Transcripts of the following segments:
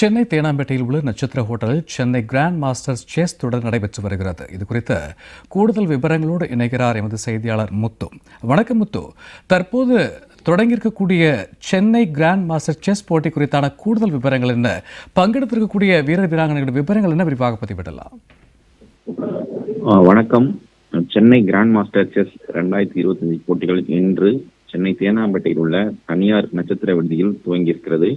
சென்னை தேனாம்பேட்டையில் உள்ள நட்சத்திர ஹோட்டலில் சென்னை கிராண்ட் மாஸ்டர்ஸ் செஸ் தொடர் நடைபெற்று வருகிறது. இது குறித்த கூடுதல் விவரங்களோடு இணைகிறார் எமது செய்தியாளர் முத்து. வணக்கம் முத்து. தற்போது தொடங்கியிருக்கக்கூடிய சென்னை கிராண்ட் மாஸ்டர் செஸ் போட்டி குறித்தான கூடுதல் விவரங்கள் என்ன? பங்கெடுத்திருக்கக்கூடிய வீரர் வீராங்கனைகளின் விவரங்கள் என்ன? விரிவாக பதிவிடலாம். வணக்கம். சென்னை கிராண்ட் மாஸ்டர் செஸ் ரெண்டாயிரத்தி இருபத்தஞ்சு போட்டிகள் இன்று சென்னை தேனாம்பேட்டையில் உள்ள தனியார் நட்சத்திர விடுதியில் துவங்கியிருக்கிறது.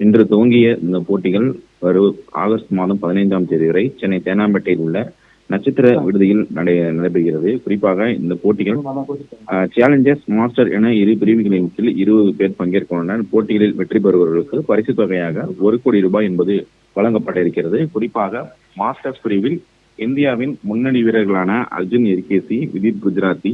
இன்று துவங்கிய இந்த போட்டிகள் வரும் ஆகஸ்ட் மாதம் பதினைந்தாம் தேதி வரை சென்னை தேனாம்பேட்டையில் உள்ள நட்சத்திர விடுதியில் நடை நடைபெறுகிறது. குறிப்பாக இந்த போட்டிகள் சேலஞ்சர்ஸ் மாஸ்டர் என இரு பிரிவுகளின் கீழ் இருபது பேர் பங்கேற்க போட்டிகளில் வெற்றி பெறுபவர்களுக்கு பரிசு தொகையாக ஒரு கோடி ரூபாய் என்பது வழங்கப்பட இருக்கிறது குறிப்பாக மாஸ்டர்ஸ் பிரிவில் இந்தியாவின் முன்னணி வீரர்களான அர்ஜுன் எரிகேசி விதித் குஜராத்தி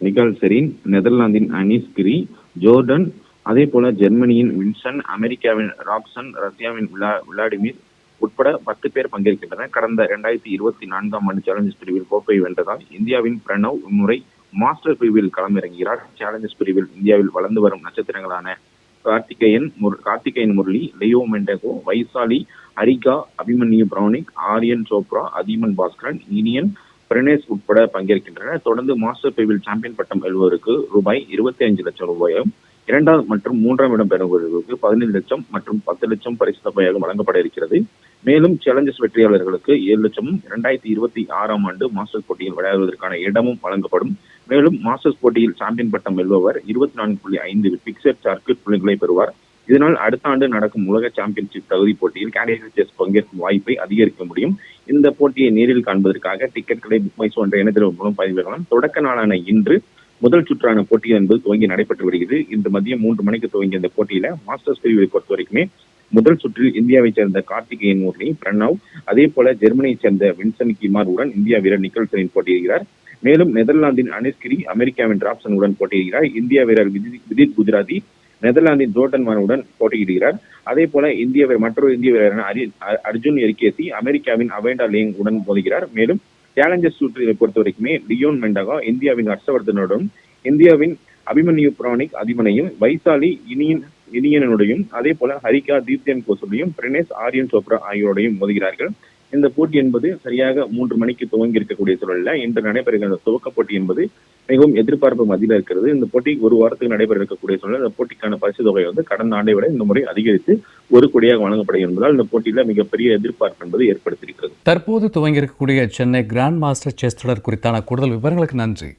நிகால் செரீன் நெதர்லாந்தின் அனீஸ் கிரி ஜோர்டன் அதே போல ஜெர்மனியின் வின்சன் அமெரிக்காவின் ராப்சன் ரஷ்யாவின் விளா- விளாடிமிர் உட்பட பத்து பேர் பங்கேற்கின்றனர். கடந்த இரண்டாயிரத்தி இருபத்தி நான்காம் ஆண்டு சேலஞ்சர்ஸ் பிரிவில் கோப்பை வென்றதால் இந்தியாவின் பிரணவ் இம்முறை மாஸ்டர் பிரிவில் களமிறங்குகிறார். சேலஞ்சர்ஸ் பிரிவில் இந்தியாவில் வளர்ந்து வரும் நட்சத்திரங்களான கார்த்திகேயன் முர்- கார்த்திகேயன் முரளி லியோ மெண்டகோ வைசாலி அரிகா அபிமன்யு பிரௌனிக் ஆரியன் சோப்ரா அதீமன் பாஸ்கரன் இனியன் பிரணேஷ் உட்பட பங்கேற்கின்றனர். தொடர்ந்து மாஸ்டர் பிரிவில் சாம்பியன் பட்டம் வெல்வருக்கு ரூபாய் இருபத்தி அஞ்சு லட்சம் ரூபாயும் இரண்டாவது மற்றும் மூன்றாம் இடம் பெறுபவர்களுக்கு பதினைந்து லட்சம் மற்றும் பத்து லட்சம் பரிசு தொகையாக வழங்கப்பட இருக்கிறது. மேலும் சேலஞ்சர்ஸ் வெற்றியாளர்களுக்கு ஏழு லட்சமும் இரண்டாயிரத்தி இருபத்தி ஆறாம் ஆண்டு மாஸ்டர்ஸ் போட்டியில் விளையாடுவதற்கான இடமும் வழங்கப்படும். மேலும் மாஸ்டர்ஸ் போட்டியில் சாம்பியன் பட்டம் வெல்பவர் இருபத்தி நான்கு புள்ளி ஐந்து பிக்சர் சர்க்கிட் புள்ளிகளை பெறுவார். இதனால் அடுத்த ஆண்டு நடக்கும் உலக சாம்பியன்ஷிப் தகுதி போட்டியில் கேண்டிடேட் செஸ் பங்கேற்கும் வாய்ப்பை அதிகரிக்க முடியும். இந்த போட்டியை நேரில் காண்பதற்காக டிக்கெட்களை புக் மைசோ என்ற இணையதளம் மூலம் பதிவு தொடக்க நாளான இன்று முதல் சுற்றான போட்டி என்பது துவங்கி நடைபெற்று வருகிறது. இன்று மதியம் மூன்று மணிக்கு துவங்கிய இந்த போட்டியில மாஸ்டர்ஸ் பிரிவை பொறுத்த வரைக்குமே முதல் சுற்றில் இந்தியாவை சேர்ந்த கார்த்திகேயன் முரளி பிரணவ் அதே போல ஜெர்மனியை சேர்ந்த வின்சன் கிமார் உடன் இந்தியா வீரர் நிக்கல்சனின் போட்டியிடுகிறார். மேலும் நெதர்லாந்தின் அனிஸ்கிரி அமெரிக்காவின் ராப்சன் உடன் போட்டியிடுகிறார். இந்திய வீரர் விதி- விதித் குஜராத்தி நெதர்லாந்தின் ஜோர்டன் உடன் போட்டியிடுகிறார். அதே போல இந்திய மற்றொரு இந்திய வீரரான அரி- அர்ஜுன் எரிகேசி அமெரிக்காவின் அவேண்டா லேங் உடன் மோதுகிறார். மேலும் சேலஞ்சர்ஸ் சுற்றினை பொறுத்த வரைக்குமே லியோன் மெண்டகா இந்தியாவின் ஹர்ஷவர்தனுடன் இந்தியாவின் அபிமன்யு புராணிக் அதிமனையும் வைசாலி இனியன் இனியனுடையும் அதே போல ஹரிகா தீப்தியன் கோசுடையும் பிரணேஷ் ஆரியன் சோப்ரா ஆகியோரையும் மோதுகிறார்கள். இந்த போட்டி என்பது சரியாக மூன்று மணிக்கு துவங்கி இருக்கக்கூடிய சூழல்ல இன்று நடைபெறுகிற துவக்க போட்டி என்பது மிகவும் எதிர்பார்ப்பு மத்தியில் இருக்கிறது. இந்த போட்டி ஒரு வாரத்துக்கு நடைபெற இருக்கக்கூடிய சூழல் இந்த போட்டிக்கான பரிசு தொகை வந்து கடந்த ஆண்டை விட இந்த முறை அதிகரித்து ஒரு கோடியாக வழங்கப்படும் என்பதால் இந்த போட்டியில மிகப்பெரிய எதிர்பார்ப்பு என்பது ஏற்படுத்தியிருக்கிறது. தற்போது துவங்கியிருக்கக்கூடிய சென்னை கிராண்ட் மாஸ்டர் செஸ் தொடர் குறித்தான கூடுதல் விவரங்களுக்கு நன்றி.